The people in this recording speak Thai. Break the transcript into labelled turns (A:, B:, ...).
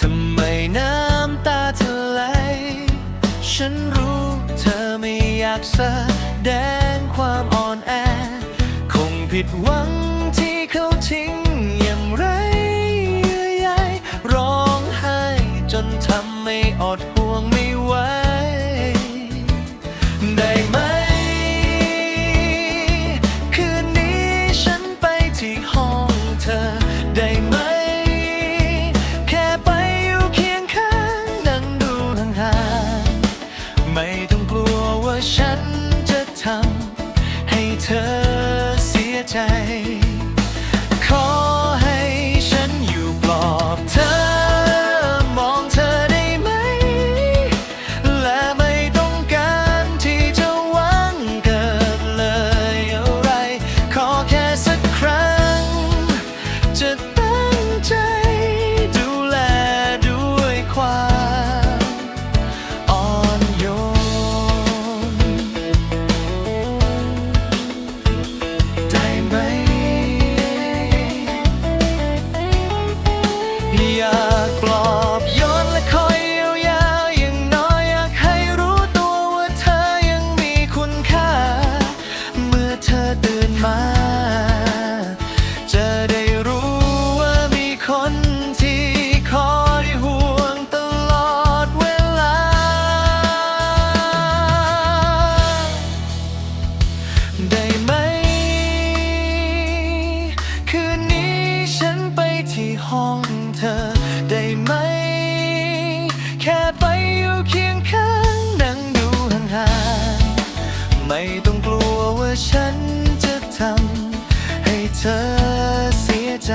A: ทำไมน้ำตาเธอไหล ฉันรู้เธอไม่อยากแสดงความอ่อนแอ คงผิดหวังที่เขาทิ้งอย่างไรเยื่อใยร้องไห้จนทำไม่อดห่วงไม่ไหว ได้ไหม คืนนี้ฉันไปที่ห้องเธอได้ไหม ไม่ต้องกลัวว่าฉันจะทำให้เธอเสียใจ มา จะได้รู้ว่ามีคนที่คอยห่วงตลอดเวลา ได้ไหม คืนนี้ฉันไปที่ห้องเธอได้ไหม แค่ไปอยู่เคียงข้างนั่งดูห่างๆไม่ต้องกลัวว่าฉัน ทำให้เธอเสียใจ